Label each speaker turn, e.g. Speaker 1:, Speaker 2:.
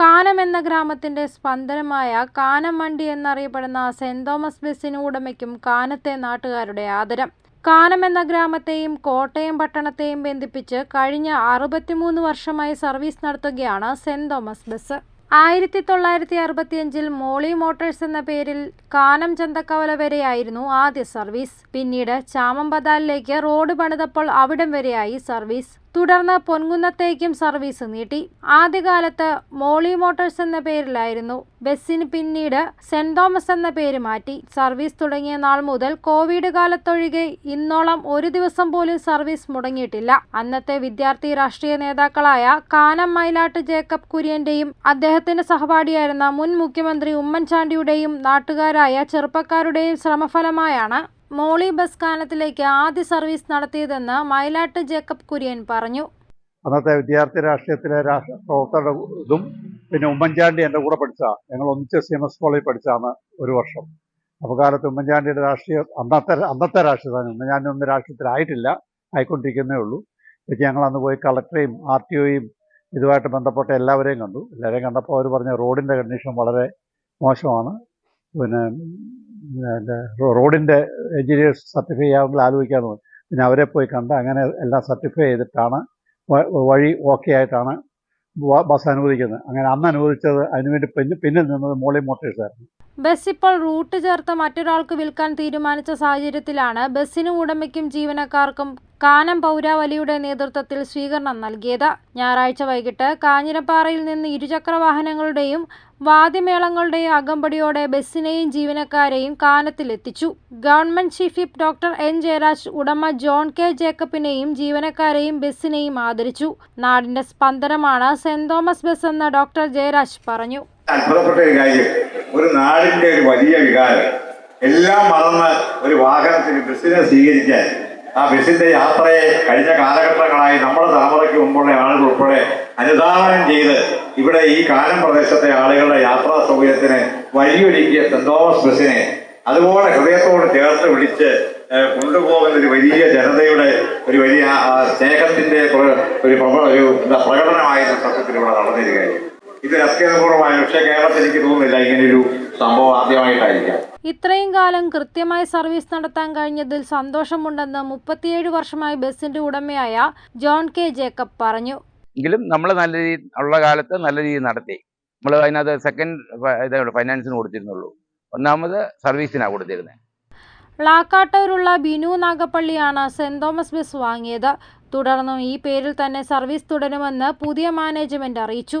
Speaker 1: കാനം എന്ന ഗ്രാമത്തിന്റെ സ്പന്ദനമായ കാനം വണ്ടി എന്നറിയപ്പെടുന്ന സെന്റ് തോമസ് ബസിന് ഉടമയ്ക്കും കാനത്തെ നാട്ടുകാരുടെ ആദരം. കാനം എന്ന ഗ്രാമത്തെയും കോട്ടയം പട്ടണത്തെയും ബന്ധിപ്പിച്ച് കഴിഞ്ഞ അറുപത്തിമൂന്ന് വർഷമായി സർവീസ് നടത്തുകയാണ് സെന്റ് തോമസ് ബസ് ആയിരത്തി തൊള്ളായിരത്തി അറുപത്തിയഞ്ചിൽ മോളി മോട്ടോഴ്സ് എന്ന പേരിൽ കാനം ചന്തക്കവല വരെയായിരുന്നു ആദ്യ സർവീസ്. പിന്നീട് ചാമമ്പതാലിലേക്ക് റോഡ് പണിതപ്പോൾ അവിടം വരെയായി സർവീസ്. തുടർന്ന് പൊൻകുന്നത്തേക്കും സർവീസ് നീട്ടി. ആദ്യകാലത്ത് മോളി മോട്ടോഴ്സ് എന്ന പേരിലായിരുന്നു ബസ്സിന് പിന്നീട് സെന്റ് തോമസ് എന്ന പേര് മാറ്റി സർവീസ് തുടങ്ങിയ നാൾ മുതൽ കോവിഡ് കാലത്തൊഴികെ ഇന്നോളം ഒരു ദിവസം പോലും സർവീസ് മുടങ്ങിയിട്ടില്ല. അന്നത്തെ വിദ്യാർത്ഥി രാഷ്ട്രീയ നേതാക്കളായ കാനം മൈലാട്ട് ജേക്കബ് കുര്യന്റെയും അദ്ദേഹത്തിന്റെ സഹപാഠിയായിരുന്ന മുൻ മുഖ്യമന്ത്രി ഉമ്മൻചാണ്ടിയുടെയും നാട്ടുകാരായ ചെറുപ്പക്കാരുടെയും ശ്രമഫലമായാണ് മോളി ബസ് കാലത്തിലേക്ക് ആദ്യ സർവീസ് നടത്തിയതെന്ന് മൈലാട്ട് ജേക്കബ് കുര്യൻ പറഞ്ഞു.
Speaker 2: അന്നത്തെ വിദ്യാർത്ഥി രാഷ്ട്രീയത്തിലെ രാഷ്ട്ര പ്രവർത്തകരുടെ ഇതും പിന്നെ ഉമ്മൻചാണ്ടി എന്റെ കൂടെ പഠിച്ച ഞങ്ങൾ ഒന്നിച്ച് സി എം എസ് കോളേജിൽ പഠിച്ചാണ് ഒരു വർഷം. അപ്പോൾ കാലത്ത് ഉമ്മൻചാണ്ടിയുടെ രാഷ്ട്രീയ അന്നത്തെ അന്നത്തെ രാഷ്ട്രീയ ഉമ്മൻചാണ്ടി ഒന്നും രാഷ്ട്രീയത്തിലായിട്ടില്ല ആയിക്കൊണ്ടിരിക്കുന്നേ ഉള്ളൂ. പക്ഷേ ഞങ്ങൾ അന്ന് പോയി കളക്ടറേയും ആർ ടി ഒയും ഇതുമായിട്ട് ബന്ധപ്പെട്ട എല്ലാവരെയും കണ്ടു. എല്ലാവരെയും കണ്ടപ്പോൾ അവർ പറഞ്ഞ റോഡിന്റെ കണ്ടീഷൻ വളരെ മോശമാണ്. പിന്നെ റോഡിന്റെ എഞ്ചിനീയേഴ്സ് സർട്ടിഫൈ ചെയ്യാമെങ്കിൽ ആലോചിക്കാമെന്ന് പിന്നെ അവരെ പോയി കണ്ട് അങ്ങനെ എല്ലാം സർട്ടിഫൈ ചെയ്തിട്ടാണ് വഴി ഓക്കെ ആയിട്ടാണ് ബസ് അനുവദിക്കുന്നത്. അങ്ങനെ അന്ന് അനുവദിച്ചത് അതിനുവേണ്ടി പിന്നെ പിന്നിൽ നിന്നത് മോളി മോട്ടേഴ്സ് ആയിരുന്നു.
Speaker 1: ബസ് ഇപ്പോൾ റൂട്ട് ചേർത്ത് മറ്റൊരാൾക്ക് വിൽക്കാൻ തീരുമാനിച്ച സാഹചര്യത്തിലാണ് ബസ്സിനും ഉടമയ്ക്കും ജീവനക്കാർക്കും കാനം പൗരാവലിയുടെ നേതൃത്വത്തിൽ സ്വീകരണം നൽകിയത്. ഞായറാഴ്ച വൈകിട്ട് കാഞ്ഞിരപ്പാറയിൽ നിന്ന് ഇരുചക്ര വാഹനങ്ങളുടെയും വാദ്യമേളങ്ങളുടെയും അകമ്പടിയോടെ ബസ്സിനെയും ജീവനക്കാരെയും കാനത്തിലെത്തിച്ചു government chief whip doctor N Jayaraj ഉടമ ജോൺ കെ ജേക്കബിനെയും ജീവനക്കാരെയും ബസ്സിനെയും ആദരിച്ചു. നാടിന്റെ സ്പന്ദനമാണ് സെന്റ് തോമസ് ബസ് എന്ന് ഡോക്ടർ ജയരാജ് പറഞ്ഞു.
Speaker 3: അത്ഭുതപ്പെട്ട ഒരു നാടിന്റെ ഒരു വലിയ വികാരം. എല്ലാം മറന്ന് ഒരു വാഹനത്തിന് ബസ്സിനെ സ്വീകരിക്കാൻ ആ ബസിന്റെ യാത്രയെ കഴിഞ്ഞ കാലഘട്ടങ്ങളായി നമ്മുടെ തലമുറയ്ക്ക് മുമ്പുള്ള ആളുകൾ ഉൾപ്പെടെ അനുധാവനം ചെയ്ത് ഇവിടെ ഈ കാലം പ്രദേശത്തെ ആളുകളുടെ യാത്രാ സൗകര്യത്തിന് വഴിയൊരുക്കിയ സെന്റ് തോമസ് ബസിനെ അതുപോലെ ഹൃദയത്തോട് ചേർത്ത് വിളിച്ച് കൊണ്ടുപോകുന്ന ഒരു വലിയ ജനതയുടെ ഒരു വലിയ സ്നേഹത്തിന്റെ ഒരു ഒരു എന്താ പ്രകടനമായിരുന്നു സത്യത്തിൽ ഇവിടെ നടന്നിരിക്കുകയായിരുന്നു. ഇത് അത്യപൂർവമായ പക്ഷേ കേരളത്തിൽ എനിക്ക് തോന്നുന്നില്ല ഇങ്ങനെയൊരു സംഭവം ആദ്യമായിട്ടായിരിക്കാം.
Speaker 1: ഇത്രയും കാലം കൃത്യമായി സർവീസ് നടത്താൻ കഴിഞ്ഞതിൽ സന്തോഷമുണ്ടെന്ന് മുപ്പത്തിയേഴ് വർഷമായി ബസിന്റെ ഉടമയായ ജോൺ കെ ജേക്കബ് പറഞ്ഞു.
Speaker 4: എങ്കിലും നമ്മൾ നല്ല രീതി ഉള്ള കാലത്ത് നല്ല രീതിയിൽ നടത്തി. നമ്മൾ അതിനകത്ത് സെക്കൻഡ് ഇതേ ഫൈനാൻസിന് കൊടുത്തിരുന്നുള്ളൂ. ഒന്നാമത് സർവീസിനാണ് കൊടുത്തിരുന്നത്
Speaker 1: ളാക്കാട്ടൂരുള്ള ബിനു നാഗപ്പള്ളിയാണ് സെന്റ് തോമസ് ബസ് വാങ്ങിയത്. തുടർന്നും ഈ പേരിൽ തന്നെ സർവീസ് തുടരുമെന്ന് പുതിയ മാനേജ്മെന്റ് അറിയിച്ചു.